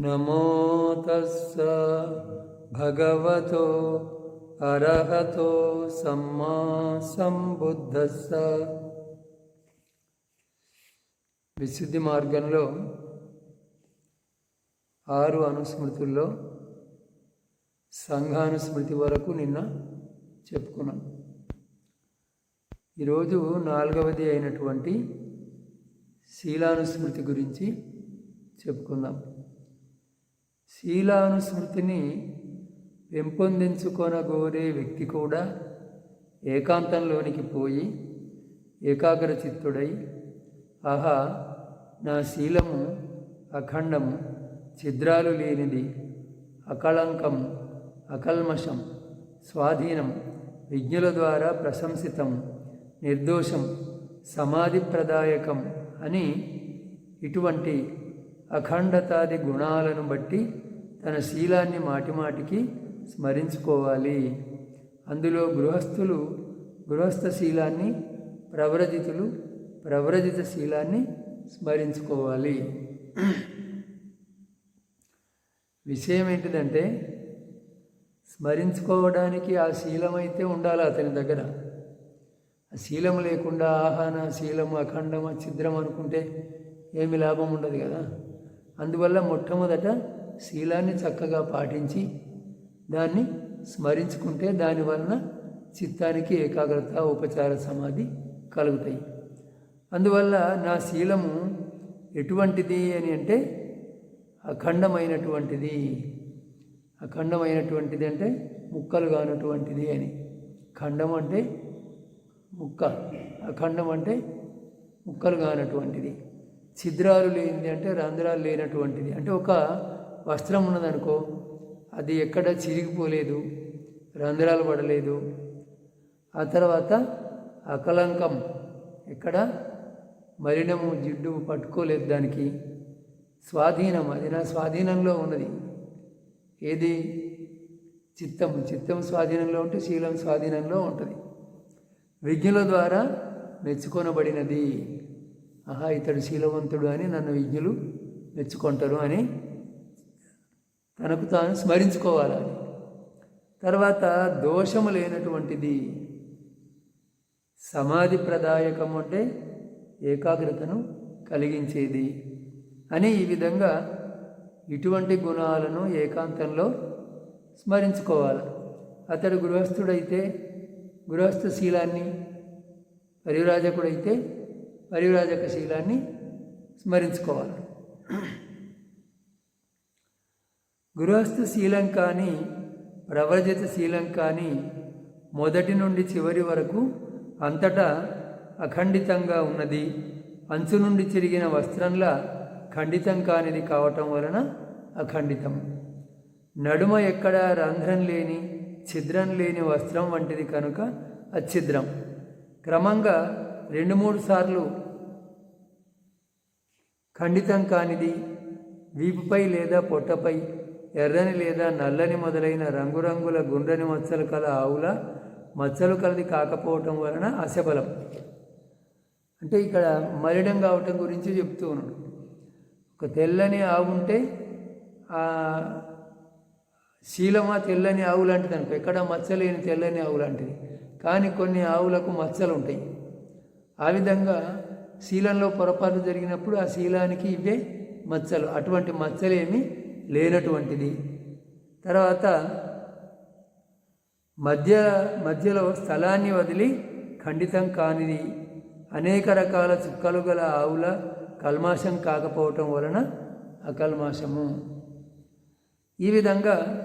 నమో తస్స భగవతో అరహతో సమ్మా సంబుద్ధస్స విశుద్ధి మార్గంలో ఆరు అనుస్మృతుల్లో సంఘానుస్మృతి వరకు నిన్న చెప్పుకున్నాం. ఈరోజు నాలుగవది అయినటువంటి శీలానుస్మృతి గురించి చెప్పుకుందాం. శీలానుస్మృతిని పెంపొందించుకొనగోరే వ్యక్తి కూడా ఏకాంతంలోనికి పోయి ఏకాగ్ర చిత్తుడై ఆహా నా శీలము అఖండము ఛిద్రాలు లేనిది అకళంకం అకల్మషం స్వాధీనం విజ్ఞుల ద్వారా ప్రశంసితం నిర్దోషం సమాధిప్రదాయకం అని ఇటువంటి అఖండతాది గుణాలను బట్టి తన శీలాన్ని మాటిమాటికి స్మరించుకోవాలి. అందులో గృహస్థులు గృహస్థ శీలాన్ని ప్రవ్రజితులు ప్రవ్రజిత శీలాన్ని స్మరించుకోవాలి. విషయం ఏంటిదంటే స్మరించుకోవడానికి ఆ శీలం అయితే ఉండాలి అతని దగ్గర. ఆ శీలం లేకుండా ఆహాన శీలం అఖండం ఛిద్రం అనుకుంటే ఏమి లాభం ఉండదు కదా? అందువల్ల మొట్టమొదట శీలాన్ని చక్కగా పాటించి దాన్ని స్మరించుకుంటే దానివలన చిత్తానికి ఏకాగ్రత ఉపచార సమాధి కలుగుతాయి. అందువల్ల నా శీలము ఎటువంటిది అని అంటే అఖండమైనటువంటిది. అఖండమైనటువంటిది అంటే ముక్కలు కానటువంటిది అని. ఖండం అంటే ముక్క అఖండం అంటే ముక్కలు కానటువంటిది. ఛిద్రాలు లేనిది అంటే రంధ్రాలు లేనటువంటిది. అంటే ఒక వస్త్రం ఉన్నదనుకో అది ఎక్కడ చిరిగిపోలేదు రంధ్రాలు పడలేదు. ఆ తర్వాత అకలంకం ఎక్కడ మలినము జిడ్డు పట్టుకోలేదు దానికి. స్వాధీనం అది నా స్వాధీనంలో ఉన్నది. ఏది? చిత్తం. చిత్తం స్వాధీనంలో ఉంటే శీలం స్వాధీనంలో ఉంటుంది. విజ్ఞుల ద్వారా మెచ్చుకొనబడినది. ఆహా ఇతడు శీలవంతుడు అని నన్ను విజ్ఞులు మెచ్చుకుంటారు అని తనకు తాను స్మరించుకోవాలి తర్వాత దోషము లేనటువంటిది సమాధి ప్రదాయకం అంటే ఏకాగ్రతను కలిగించేది అని ఈ విధంగా ఇటువంటి గుణాలను ఏకాంతంలో స్మరించుకోవాలి. అతడు గృహస్థుడైతే గృహస్థ శీలాన్ని పరివ్రాజకుడైతే పరివ్రాజక శీలాన్ని స్మరించుకోవాలి. గృహస్థ శీలం కానీ ప్రవ్రజిత శీలం కానీ మొదటి నుండి చివరి వరకు అంతటా అఖండితంగా ఉన్నది. అంచు నుండి చిరిగిన వస్త్రంలా ఖండితం కానిది కావటం వలన అఖండితం. నడుమ ఎక్కడ రంధ్రం లేని ఛిద్రం లేని వస్త్రం వంటిది కనుక అఛిద్రం. క్రమంగా రెండు మూడు సార్లు ఖండితం కానిది వీపుపై లేదా పొట్టపై ఎర్రని లేదా నల్లని మొదలైన రంగురంగుల గుండ్రని మచ్చలు కల ఆవుల మచ్చలు కలది కాకపోవటం వలన అశబలం. అంటే ఇక్కడ మలినం కావటం గురించి చెప్తూ ఉన్నాడు. ఒక తెల్లని ఆవు ఉంటే ఆ శీలమా తెల్లని ఆవు లాంటిది అనుకో ఎక్కడ మచ్చలేని తెల్లని ఆవు లాంటిది. కానీ కొన్ని ఆవులకు మచ్చలు ఉంటాయి ఆ విధంగా శీలంలో పొరపాటు జరిగినప్పుడు ఆ శీలానికి ఇవే మచ్చలు. అటువంటి మచ్చలేమి లేనటువంటిది. తర్వాత మధ్య మధ్యలో స్థలాన్ని వదిలి ఖండితం కానిది. అనేక రకాల చుక్కలు గల ఆవుల కల్మాషం కాకపోవటం వలన అకల్మాషము. ఈ విధంగా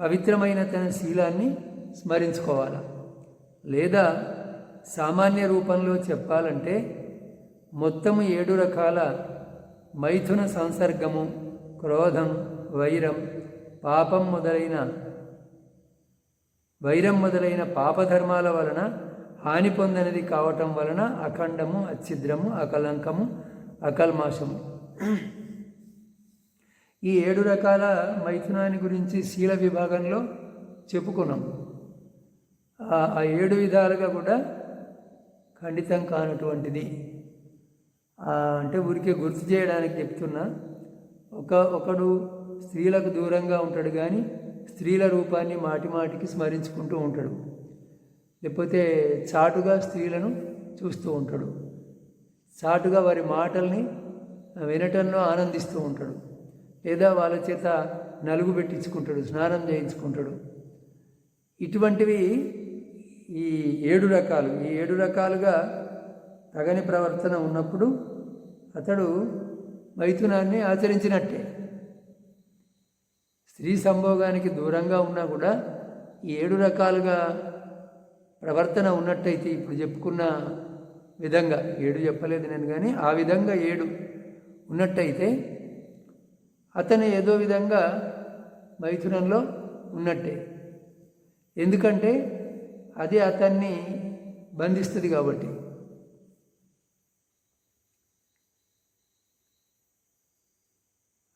పవిత్రమైన తన శీలాన్ని స్మరించుకోవాలి? లేదా సామాన్య రూపంలో చెప్పాలంటే మొత్తము ఏడు రకాల మైథున సంసర్గము క్రోధం వైరం పాపం మొదలైన వైరం మొదలైన పాపధర్మాల వలన హాని పొందనిది కావటం వలన అఖండము అచ్ఛిద్రము అకలంకము అకల్మాషము ఈ ఏడు రకాల మైథునాన్ని గురించి శీల విభాగంలో చెప్పుకున్నాం. ఆ ఏడు విధాలుగా కూడా ఖండితం కానటువంటిది. అంటే ఊరికే గుర్తు చేయడానికి చెప్తున్నా ఒక ఒకడు స్త్రీలకు దూరంగా ఉంటాడు కానీ స్త్రీల రూపాన్ని మాటిమాటికి స్మరించుకుంటూ ఉంటాడు. లేకపోతే చాటుగా స్త్రీలను చూస్తూ ఉంటాడు. చాటుగా వారి మాటల్ని వినటంలో ఆనందిస్తూ ఉంటాడు. లేదా వాళ్ళ చేత నలుగు పెట్టించుకుంటాడు స్నానం చేయించుకుంటాడు. ఇటువంటివి ఈ ఏడు రకాలు ఈ ఏడు రకాలుగా తగని ప్రవర్తన ఉన్నప్పుడు అతడు మైథునాన్ని ఆచరించినట్టే. స్త్రీ సంభోగానికి దూరంగా ఉన్నా కూడా ఈ ఏడు రకాలుగా ప్రవర్తన ఉన్నట్టయితే ఇప్పుడు చెప్పుకున్న విధంగా ఏడు చెప్పలేదు నేను కానీ ఆ విధంగా ఏడు ఉన్నట్టయితే అతను ఏదో విధంగా మైథునంలో ఉన్నట్టే. ఎందుకంటే అది అతన్ని బంధిస్తుంది కాబట్టి.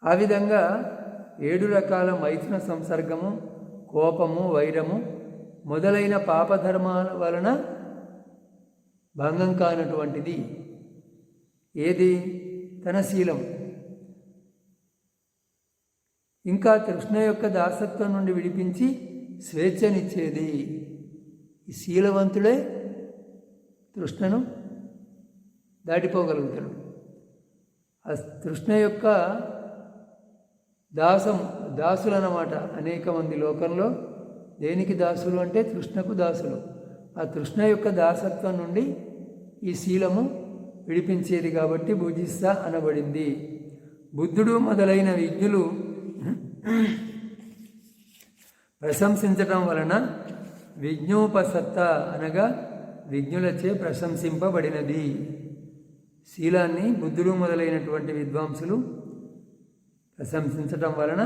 ఆ విధంగా ఏడు రకాల మైథున సంసర్గము కోపము వైరము మొదలైన పాపధర్మాల వలన భంగం కానటువంటిది. ఏది? తన శీలం. ఇంకా కృష్ణ యొక్క దాసత్వం నుండి విడిపించి స్వేచ్ఛనిచ్చేది. ఈ శీలవంతుడే తృష్ణను దాటిపోగలుగుతాడు. ఆ తృష్ణ యొక్క దాసం దాసులు అన్నమాట అనేక మంది లోకంలో. దేనికి దాసులు అంటే తృష్ణకు దాసులు. ఆ తృష్ణ యొక్క దాసత్వం నుండి ఈ శీలము విడిపించేది కాబట్టి భుజిస్తా అనబడింది. బుద్ధుడు మొదలైన విజ్ఞులు ప్రశంసించటం వలన విజ్ఞోపసత్త అనగా విజ్ఞులచే ప్రశంసింపబడినది. శీలాన్ని బుద్ధులు మొదలైనటువంటి విద్వాంసులు ప్రశంసించటం వలన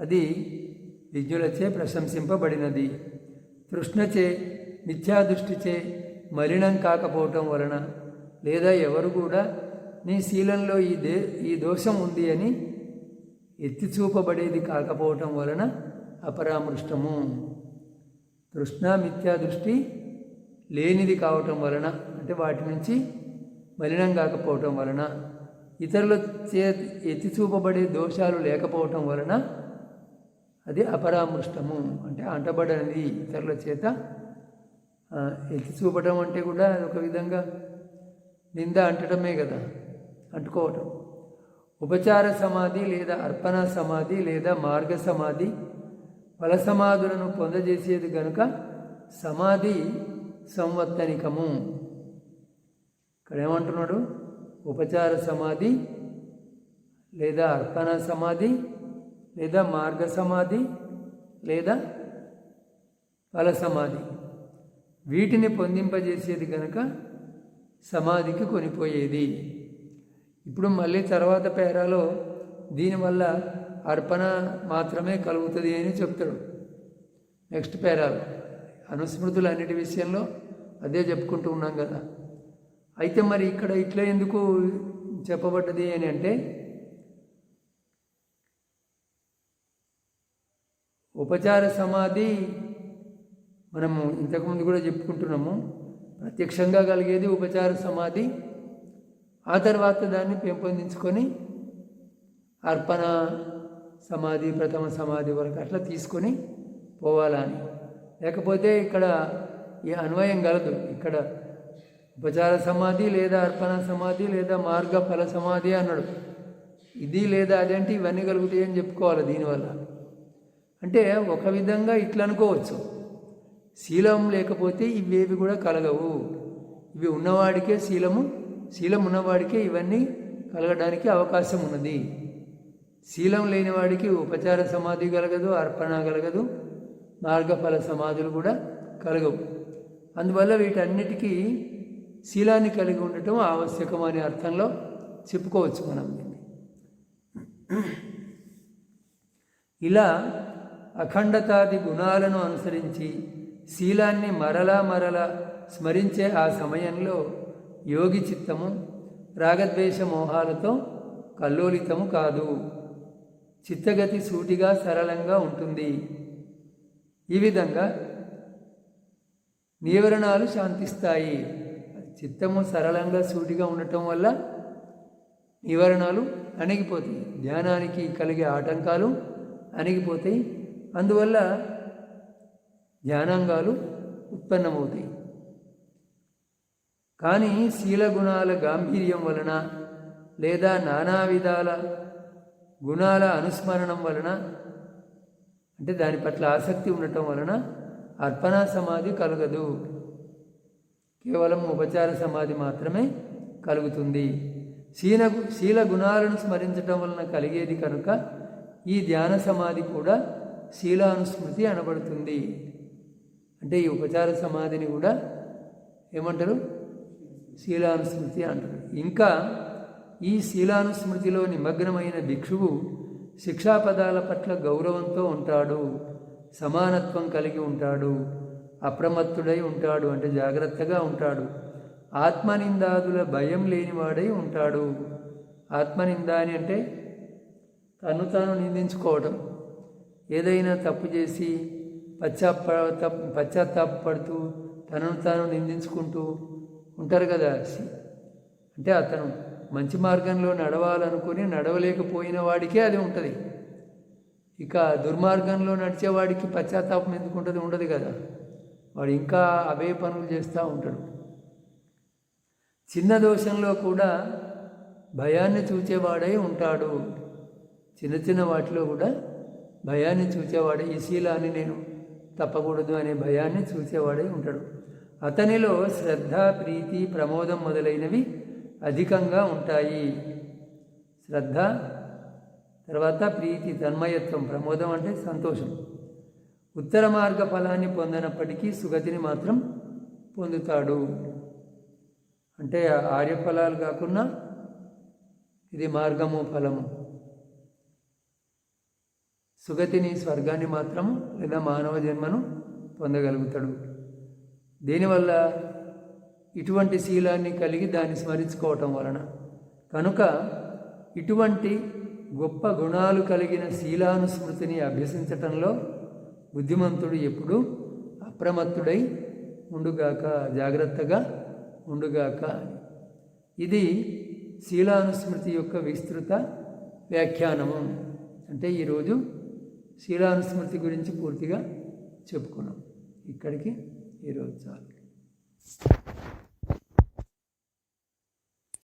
అది విజ్ఞులచే ప్రశంసింపబడినది. తృష్ణచే మిథ్యాదృష్టిచే మలినం కాకపోవటం వలన లేదా ఎవరు కూడా నీ శీలంలో ఈ దే ఈ దోషం ఉంది అని ఎత్తి చూపబడేది కాకపోవటం వలన అపరామృష్టము. తృష్ణ మిథ్యా దృష్టి లేనిది కావటం వలన అంటే వాటి నుంచి మలినం కాకపోవటం వలన ఇతరుల చే ఎత్తి చూపబడే దోషాలు లేకపోవటం వలన అది అపరామృష్టము అంటే అంటబడనిది ఇతరుల చేత. ఎత్తి చూపటం అంటే కూడా ఒక విధంగా నింద అంటటమే కదా అంటుకోవటం. ఉపచార సమాధి లేదా అర్పణ సమాధి లేదా మార్గ సమాధి ఫల సమాధులను పొందజేసేది గనుక సమాధి సంవత్తనికము. ఇక్కడ ఏమంటున్నాడు ఉపచార సమాధి లేదా అర్పణ సమాధి లేదా మార్గ సమాధి లేదా ఫల సమాధి. వీటిని పొందింపజేసేది కనుక సమాధికి కొనిపోయేది. ఇప్పుడు మళ్ళీ తర్వాత పేరాలో దీనివల్ల అర్పణ మాత్రమే కలుగుతుంది అని చెప్తాడు. నెక్స్ట్ పేరాలు. అనుస్మృతులు అన్నిటి విషయంలో అదే చెప్పుకుంటూ ఉన్నాం కదా. అయితే మరి ఇక్కడ ఇట్లా ఎందుకు చెప్పబడ్డది అని అంటే ఉపచార సమాధి మనము ఇంతకుముందు కూడా చెప్పుకుంటున్నాము. ప్రత్యక్షంగా కలిగేది ఉపచార సమాధి ఆ తర్వాత దాన్ని పెంపొందించుకొని అర్పణ సమాధి ప్రథమ సమాధి వరకు అట్లా తీసుకొని పోవాలని. లేకపోతే ఇక్కడ ఈ అన్వయం కలదు. ఇక్కడ ఉపచార సమాధి లేదా అర్పణ సమాధి లేదా మార్గ ఫల సమాధి అన్నాడు. ఇది లేదా అదేంటి ఇవన్నీ కలుగుతాయి అని చెప్పుకోవాలి దీనివల్ల. అంటే ఒక విధంగా ఇట్లా అనుకోవచ్చు. శీలం లేకపోతే ఇవేవి కూడా కలగవు. ఇవి ఉన్నవాడికే శీలము శీలం ఉన్నవాడికే ఇవన్నీ కలగడానికి అవకాశం ఉన్నది. శీలం లేని వాడికి ఉపచార సమాధి కలగదు అర్పణ కలగదు మార్గఫల సమాధులు కూడా కలగవు. అందువల్ల వీటన్నిటికీ శీలాన్ని కలిగి ఉండటం ఆవశ్యకం అనే అర్థంలో చెప్పుకోవచ్చు మనం దీన్ని. ఇలా అఖండతాది గుణాలను అనుసరించి శీలాన్ని మరలా మరలా స్మరించే ఆ సమయంలో యోగి చిత్తము రాగద్వేష మోహాలతో కల్లోలితము కాదు. చిత్తగతి సూటిగా సరళంగా ఉంటుంది. ఈ విధంగా నివరణాలు శాంతిస్తాయి. చిత్తము సరళంగా సూటిగా ఉండటం వల్ల నివరణాలు అణిగిపోతాయి. ధ్యానానికి కలిగే ఆటంకాలు అణిగిపోతాయి. అందువల్ల ధ్యానాంగాలు ఉత్పన్నమవుతాయి. కానీ శీల గుణాల గాంభీర్యం వలన లేదా నానా విధాల గుణాల అనుస్మరణం వలన అంటే దాని పట్ల ఆసక్తి ఉండటం వలన అర్పణ సమాధి కలగదు. కేవలం ఉపచార సమాధి మాత్రమే కలుగుతుంది. శీల శీల గుణాలను స్మరించటం వలన కలిగేది కనుక ఈ ధ్యాన సమాధి కూడా శీలానుస్మృతి అనబడుతుంది. అంటే ఈ ఉపచార సమాధిని కూడా ఏమంటారు? శీలానుస్మృతి అంటారు. ఇంకా ఈ శీలానుస్మృతిలో నిమగ్నమైన భిక్షువు శిక్షాపదాల పట్ల గౌరవంతో ఉంటాడు సమానత్వం కలిగి ఉంటాడు అప్రమత్తుడై ఉంటాడు అంటే జాగ్రత్తగా ఉంటాడు. ఆత్మనిందాదుల భయం లేనివాడై ఉంటాడు. ఆత్మనింద అని అంటే తను తాను నిందించుకోవడం ఏదైనా తప్పు చేసి పశ్చాప్ప పశ్చాత్తాపడుతూ తనను తాను నిందించుకుంటూ ఉంటారు కదా అంటే అతను. మంచి మార్గంలో నడవాలనుకుని నడవలేకపోయిన వాడికే అది ఉంటుంది. ఇక దుర్మార్గంలో నడిచేవాడికి పశ్చాత్తాపం ఎందుకు ఉంటుంది ఉండదు కదా. వాడు ఇంకా అవే పనులు చేస్తూ ఉంటాడు. చిన్న దోషంలో కూడా భయాన్ని చూచేవాడై ఉంటాడు. చిన్న చిన్న వాటిలో కూడా భయాన్ని చూచేవాడే. ఈ శీలాన్ని నేను తప్పకూడదు అనే భయాన్ని చూసేవాడై ఉంటాడు. అతనిలో శ్రద్ధ ప్రీతి ప్రమోదం మొదలైనవి అధికంగా ఉంటాయి. శ్రద్ధ తర్వాత ప్రీతి తన్మయత్వం ప్రమోదం అంటే సంతోషం. ఉత్తర మార్గ ఫలాన్ని పొందనప్పటికీ సుగతిని మాత్రం పొందుతాడు. అంటే ఆర్యఫలాలు కాకుండా ఇది మార్గము ఫలము. సుగతిని స్వర్గాన్ని మాత్రం లేదా మానవ జన్మను పొందగలుగుతాడు. దీనివల్ల ఇటువంటి శీలాన్ని కలిగి దాన్ని స్మరించుకోవటం వలన కనుక ఇటువంటి గొప్ప గుణాలు కలిగిన శీలానుస్మృతిని అభ్యసించటంలో బుద్ధిమంతుడు ఎప్పుడూ అప్రమత్తుడై ఉండుగాక జాగ్రత్తగా ఉండుగాక ఇది శీలానుస్మృతి యొక్క విస్తృత వ్యాఖ్యానము. అంటే ఈరోజు శీలానుస్మృతి గురించి పూర్తిగా చెప్పుకున్నాం. ఇక్కడికి ఈరోజు చాలు.